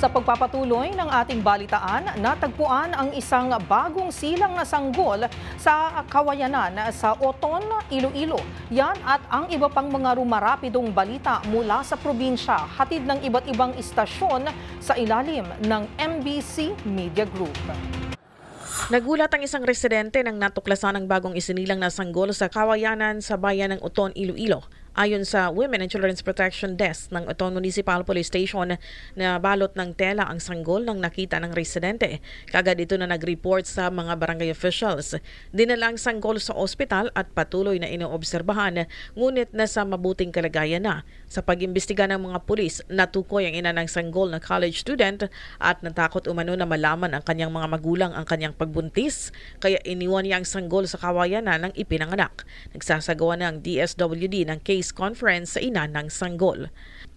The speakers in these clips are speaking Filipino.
Sa pagpapatuloy ng ating balitaan, natagpuan ang isang bagong silang na sanggol sa kawayanan sa Oton, Iloilo. Yan at ang iba pang mga rumarapidong balita mula sa probinsya, hatid ng iba't ibang istasyon sa ilalim ng MBC Media Group. Nagulat ang isang residente nang natuklasan ang bagong isinilang na sanggol sa kawayanan sa bayan ng Uton, Iloilo. Ayon sa Women and Children's Protection Desk ng Uton Municipal Police Station na balot ng tela ang sanggol nang nakita ng residente. Kagad ito na nag-report sa mga barangay officials. Dinala ang sanggol sa ospital at patuloy na inoobserbahan ngunit nasa mabuting kalagayan na. Sa pag-imbestiga ng mga pulis, natukoy ang ina ng sanggol na college student at natakot umano na malaman ang kanyang mga magulang ang kanyang pagbuntis kaya iniwan niya ang sanggol sa kawayanan ng ipinanganak. Nagsasagawa na ang DSWD ng case conference sa ina ng sanggol.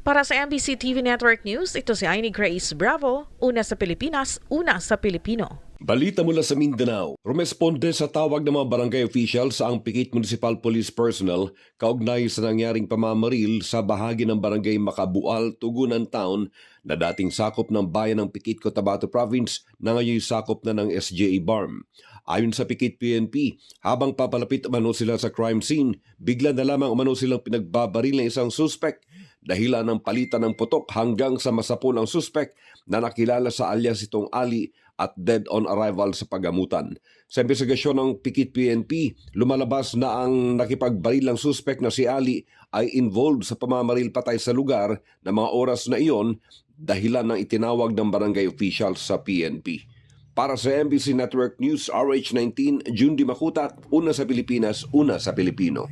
Para sa MBC TV Network News, ito si Aini Grace Bravo, una sa Pilipinas, una sa Pilipino. Balita mula sa Mindanao, rumesponde sa tawag ng mga barangay officials ang Pikit Municipal Police Personnel kaugnay sa nangyaring pamamaril sa bahagi ng barangay Makabual, Tugunan Town na dating sakop ng bayan ng Pikit Cotabato Province na ngayon sakop na ng SJA BARM. Ayon sa Pikit PNP, habang papalapit umano sila sa crime scene, bigla na lamang umano silang pinagbabaril ng isang suspect dahilan ng palitan ng putok hanggang sa masapul ang suspect na nakilala sa alias itong Ali at dead on arrival sa pagamutan. Sa investigasyon ng Pikit PNP, lumalabas na ang nakipagbarilang suspect na si Ali ay involved sa pamamaril patay sa lugar na mga oras na iyon dahilan ng itinawag ng barangay officials sa PNP. Para sa MBC Network News RH19, June Di Makutat, una sa Pilipinas, una sa Pilipino.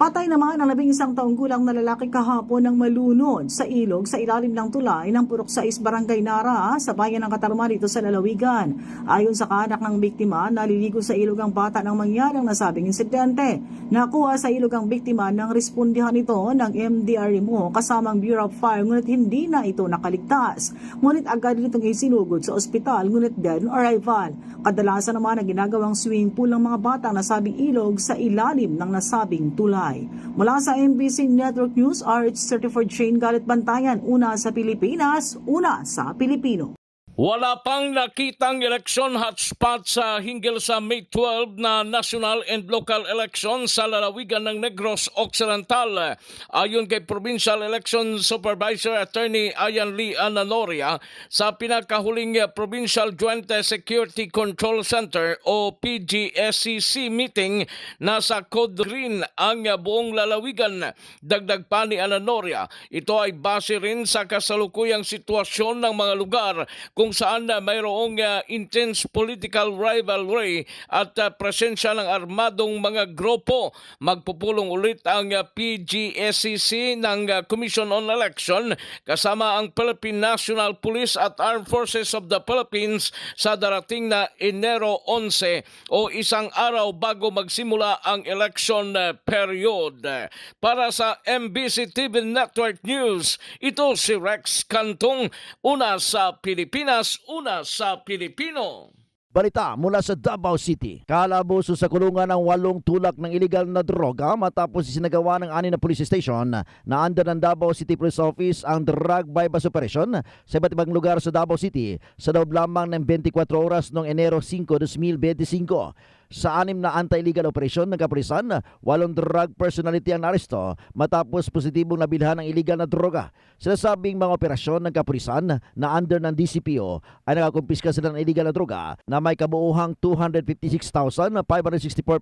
Patay naman ang labing isang taong gulang na lalaki kahapon ng malunod sa ilog sa ilalim ng tulay ng Purok 6 Barangay Nara sa bayan ng Katarman dito sa Lalawigan. Ayon sa kaanak ng biktima, naliligo sa ilog ang bata nang mangyari ang nasabing insidente. Nakuha sa ilog ang biktima nang respondihan ito ng MDRMO kasamang Bureau of Fire ngunit hindi na ito nakaligtas. Ngunit agad itong isinugod sa ospital ngunit dead on arrival. Kadalasan naman ang ginagawang swimming pool ng mga bata nasabing ilog sa ilalim ng nasabing tulay. Mula sa MBC Network News, RH34 Shane Galit Bantayan, una sa Pilipinas, una sa Pilipino. Wala pang nakitang election hotspot sa hinggil sa May 12 na national and local election sa lalawigan ng Negros Occidental. Ayon kay Provincial Election Supervisor Attorney Ayan Lee Ananoria, sa pinakahuling Provincial Joint Security Control Center o PGSCC meeting, nasa Code Green ang buong lalawigan. Dagdag pa ni Ananoria, ito ay base rin sa kasalukuyang sitwasyon ng mga lugar kung saan uh, mayroong uh, intense political rivalry at uh, presensya ng armadong mga grupo. Magpupulong ulit ang uh, PGSCC ng uh, Commission on Election kasama ang Philippine National Police at Armed Forces of the Philippines sa darating na Enero 11 o isang araw bago magsimula ang election uh, period. Para sa MBC TV Network News, ito si Rex Cantong, una sa Pilipinas, una sa Pilipino. Balita mula sa Davao City. Kalaboso sa kulungan ng walong tulak ng illegal na droga matapos isinagawa ng ani na police station na under ng Davao City Police Office ang drug bypass operation sa iba't ibang lugar sa Davao City sa loob lamang ng 24 oras noong Enero 5, 2025. Sa anim na anti-illegal operasyon ng kapulisan, walong drug personality ang naresto matapos positibong nabilhan ng illegal na droga. Sinasabing mga operasyon ng kapulisan na under ng DCPO ay nakakumpiska sila ng illegal na droga na may kabuuhang 256,564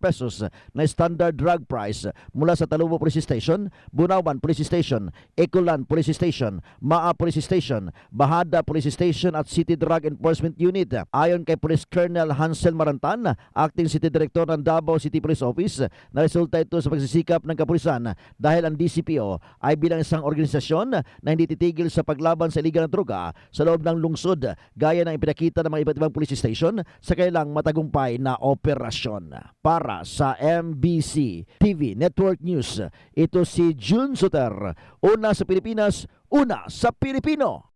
pesos na standard drug price mula sa Talubo Police Station, Bunawan Police Station, Ecolan Police Station, Maa Police Station, Bahada Police Station at City Drug Enforcement Unit. Ayon kay Police Colonel Hansel Marantan, acting City Director ng Davao City Police Office, na resulta ito sa pagsisikap ng kapulisan dahil ang DCPO ay bilang isang organisasyon na hindi titigil sa paglaban sa illegal na droga sa loob ng lungsod gaya ng ipinakita ng mga iba't ibang police station sa kailang matagumpay na operasyon. Para sa MBC TV Network News, ito si June Suter, una sa Pilipinas, una sa Pilipino.